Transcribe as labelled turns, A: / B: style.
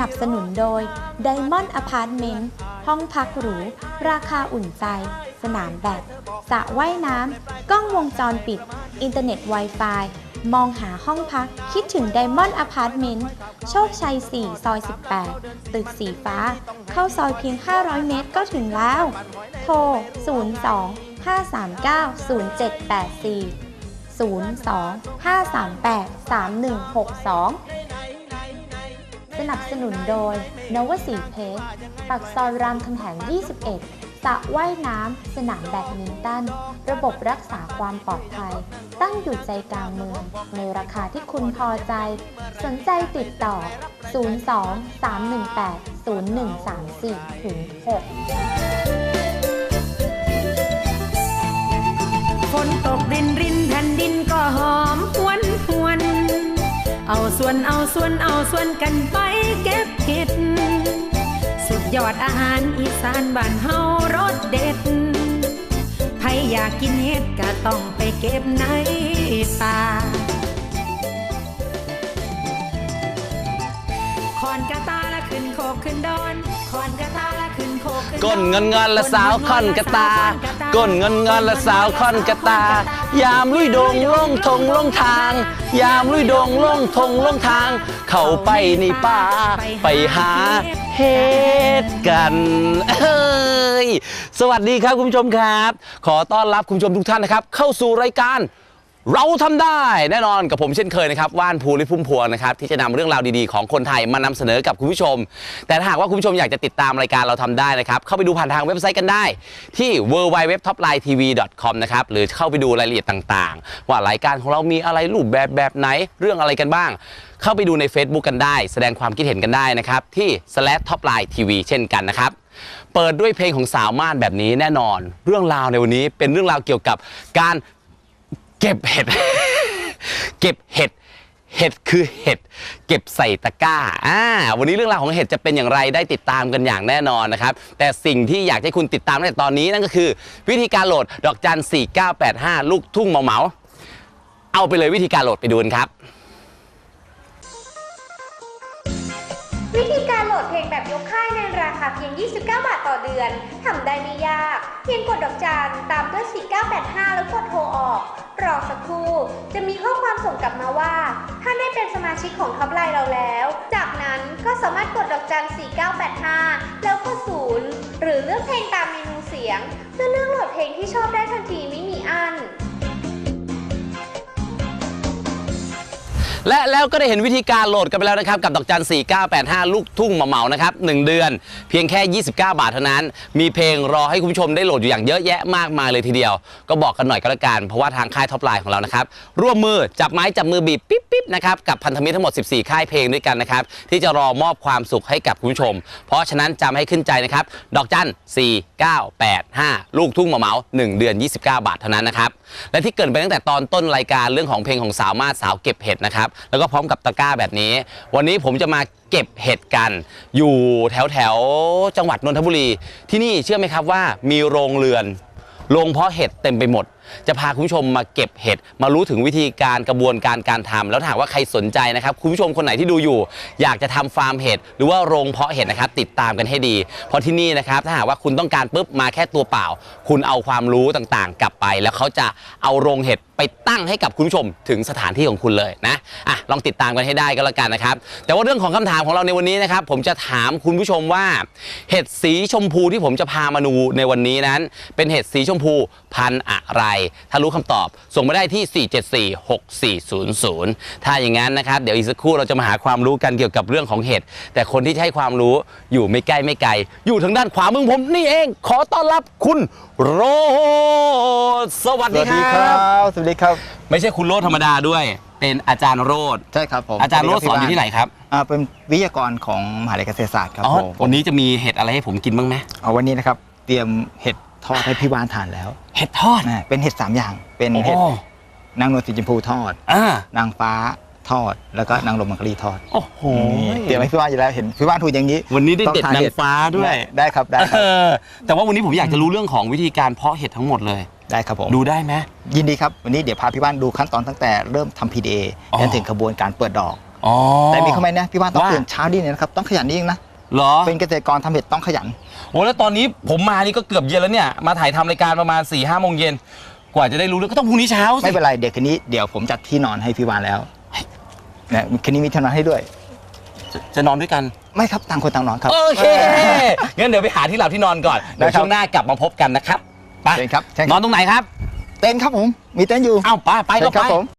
A: นับสนุนโดย Diamond Apartment ห้องพักหรู ราคาอุ่นใจ สนามแบดสระว่ายน้ำ กล้องวงจรปิด อินเทอร์เน็ต Wi-Fi มองหาห้องพักคิดถึง Diamond Apartment โชคชัย 4 ซอย 18 ตึกสีฟ้า เข้าซอยเพียง 500 เมตรก็ถึงแล้ว โทร 02 539 0784 02-538-3162 นับสนุนโดยนวสีเพชรปักซอยรามคำแหง 21สระว่ายน้ำ สนามแบดมินตัน ระบบรักษาความปลอดภัย ตั้งอยู่ใจกลางเมือง ในราคาที่คุณพอใจ สนใจติดต่อ 02-318-0134 ถึง 6
B: ฝนตกรินริน วนเอาส่วนเอาส่วนกันไปเก็บเห็ด สุดยอดอาหารอีสานบ้านเฮารสเด็ดใครอยากกินเห็ดก็ต้องไปเก็บในป่าคอนกระตาละขึ้นโคกขึ้นดอนคอนกระตา ก้น
C: เงินเงินละสาวค่อนกระตา ก้นเงินเงินละสาวค่อนกระตา ยามลุยดงล่องทงล่องทาง ยามลุยดงล่องทงล่องทาง เข้าไปในป่าไปหาเฮ็ดกันเอ้ยสวัสดีครับคุณผู้ชมครับ ขอต้อนรับคุณผู้ชมทุกท่านนะครับ เข้าสู่รายการ เราทำได้แน่นอนกับผมเช่นเคยนะครับว่านภูริพุ่มพวงนะครับที่จะนำเรื่องราวดีๆของคนไทยมานำเสนอกับคุณผู้ชม แต่ถ้าหากว่าคุณผู้ชมอยากจะติดตามรายการเราทำได้นะครับเข้าไปดูผ่านทางเว็บไซต์กันได้ ที่ w w w t o p l i n e t v c o m นะครับหรือเข้าไปดูรายละเอียดต่างๆ ว่ารายการของเรามีอะไรรูปแบบแบบไหนเรื่องอะไรกันบ้าง เข้าไปดูใน Facebook กันได้ แสดงความคิดเห็นกันได้นะครับที่ slash topline tv เช่นกันนะครับเปิดด้วยเพลงของสาวม่านแบบนี้แน่นอน เรื่องราวในวันนี้เป็นเรื่องราวเกี่ยวกับการ เก็บเห็ด เก็บเห็ด เห็ดคือเห็ด เก็บใส่ตะกร้า อ่า วันนี้เรื่องราวของเห็ดจะเป็นอย่างไรได้ติดตามกันอย่างแน่นอนนะครับ แต่สิ่งที่อยากให้คุณติดตามตั้งแต่ตอนนี้นั่นก็คือ วิธีการโหลดดอกจัน4985 ลูกทุ่งเหมาเหมาเอาไปเลยวิธีการโหลดไปดูกันครับ
D: วิธีการโหลดเพลงแบบยกค่ายในราคาเพียง 29 บาทต่อเดือนทำได้ไม่ยาก เพียงกดดอกจันตามด้วย4985 แล้วกดโทรออก รอสักครู่ จะมีข้อความส่งกลับมาว่า ท่านได้เป็นสมาชิกของท็อปไลน์เราแล้ว จากนั้นก็สามารถกดดอกจัน 4985 แล้วก็ศูนย์หรือเลือกเพลงตามเมนูเสียง เพื่อเลือกโหลดเพลงที่ชอบได้ทันทีไม่มีอั้น
C: และแล้วก็ได้เห็นวิธีการโหลดกันไปแล้วนะครับ กับดอกจัน 4985 ลูกทุ่งเหมาๆนะครับ 1 เดือน เพียงแค่ 29 บาทเท่านั้น มีเพลงรอให้คุณผู้ชมได้โหลดอยู่อย่างเยอะแยะมากมายเลยทีเดียว ก็บอกกันหน่อยก็แล้วกัน เพราะว่าทางค่ายท็อปไลน์ของเรานะครับ ร่วมมือจับไม้จับมือบีบปิ๊บปิ๊บนะครับ กับพันธมิตรทั้งหมด 14 ค่ายเพลงด้วยกันนะครับ ที่จะรอมอบความสุขให้กับคุณผู้ชม เพราะฉะนั้นจำให้ขึ้นใจนะครับ ดอกจัน 4985 ลูกทุ่งเหมา 1 เดือน 29 บาทเท่านั้นนะครับ และที่เกินไปตั้งแต่ตอนต้นรายการเรื่องของเพลงของสาวมาสาวเก็บเห็ดนะครับแล้วก็พร้อมกับตะกร้าแบบนี้ วันนี้ผมจะมาเก็บเห็ดกัน อยู่แถวแถวจังหวัดนนทบุรี ที่นี่เชื่อไหมครับว่ามีโรงเรือนโรงเพาะเห็ดเต็มไปหมดจะพาคุณผู้ชมมาเก็บเห็ดมารู้ถึงวิธีการกระบวนการการทำแล้วถ้าหากว่าใครสนใจนะครับคุณผู้ชมคนไหนที่ดูอยู่ อยากจะทำฟาร์มเห็ดหรือว่าโรงเพาะเห็ดนะครับติดตามกันให้ดี เพราะที่นี่นะครับถ้าหากว่าคุณต้องการปุ๊บมาแค่ตัวเปล่า คุณเอาความรู้ต่างๆ กลับไป แล้วเขาจะเอาโรงเห็ดไปตั้งให้กับคุณผู้ชมถึงสถานที่ของคุณเลยนะอะลองติดตามกันให้ได้ก็แล้วกันนะครับแต่ว่าเรื่องของคำถามของเราในวันนี้นะครับผมจะถามคุณผู้ชมว่า เห็ดสีชมพูที่ผมจะพามาดูในวันนี้นั้น เป็นเห็ดสีชมพูพันธุ์อะไรถ้ารู้คำตอบ ส่งมาได้ที่ 4746400 ถ้าอย่างนั้นนะครับ เดี๋ยวอีกสักครู่เราจะมาหาความรู้กันเกี่ยวกับเรื่องของเห็ด แต่คนที่จะให้ความรู้อยู่ไม่ใกล้ไม่ไกล อยู่ทางด้านขวามือผมนี่เอง ขอต้อนรับคุณโรดสวัส
E: ส
C: ดี
E: วัส
C: ค
E: ดี
C: รั
E: ครับ บ สวัสดีครับ
C: ไม่ใช่คุณโรดธรรมดาด้วย เป็นอาจารย์โรด
E: ใช่ครับผม
C: อาจารย์โรดสอนอยู่ที่ไหนครับ
E: อ่าเป็นวิทยากรของมหาลัยเกษตรศาสตร์ครับ
C: อ๋อ
E: ผม
C: วันนี้จะมีเห็ดอะไรให้ผมกินบ้างไหม
E: เอาวันนี้นะครับ เตรียมเห็ดทอดให้พี่วานทานแล้ว
C: เห็ดทอด
E: อ่าเป็นเห็ดสามอย่าง เป็นเห็ด
C: โอ้
E: นางนวลสีชมพูทอด
C: อ่า
E: นางฟ้าทอด แล้วก็นางลมมังกรีทอด
C: โอ้โห
E: นี่เตรียมให้พี่วานอยู่แล้วเห็นพี่วานถูกอย่างนี้
C: วันนี้ได้
E: ต้อง
C: เด็ด
E: ทาน
C: นาง
E: เห็ด
C: ฟ้าด้วย
E: ได้ครับได้ค
C: เอ
E: รับ
C: อแต่ว่าวันนี้ผมอยากจะรู้เรื่องของวิธีการเพาะเห็ดทั้งหมดเลย
E: ได้ครับผม
C: ดูได้ไหม
E: ยินดีครับ วันนี้เดี๋ยวพาพี่วานดูขั้นตอนตั้งแต่เริ่มทำ PDA
C: อ๋อ
E: จนถึงกระบวนการเปิดดอก
C: อ๋อ
E: แต่มีข้อแม้นะพี่ว่านต้อง
C: ว่า
E: ตื่นเช้าดีเนี่ยนะครับ ต้องขยันนิดนึงนะ
C: เหรอ
E: เป็นเกษตรกรทำเห็ดต้องขยัน
C: โอ้แล้วตอนนี้ผมมานี่ก็เกือบเย็นแล้วเนี่ย มาถ่ายทำรายการประมาณ4ี่ห้าโมงเย็น กว่าจะได้รู้เรื่องก็ต้องพรุ่งนี้เช้าสิ
E: ไม่เป็นไรเด็กคนนี้เดี๋ยวผมจัดที่นอนให้พี่วานแล้วนะคืนนี้มีที่นอนให้ด้วย
C: จะจะนอนด้วยกัน
E: ไม่ครับต่างคนต่างนอนครับ
C: โอเค งั้นเดี๋ยวไปหาที่หลับที่นอนก่อน เดี๋ยว
E: ได้ครับ
C: ช่วงหน้ากลับมาพบกันนะครับ ไป
E: เชิญครับเชิญครับ
C: นอนตรงไหนครับ
E: เต็นท์ครับผม มีเต็นท์อยู่
C: เอ้าไปไปก็
E: เชิญค
C: ไป
E: รับผม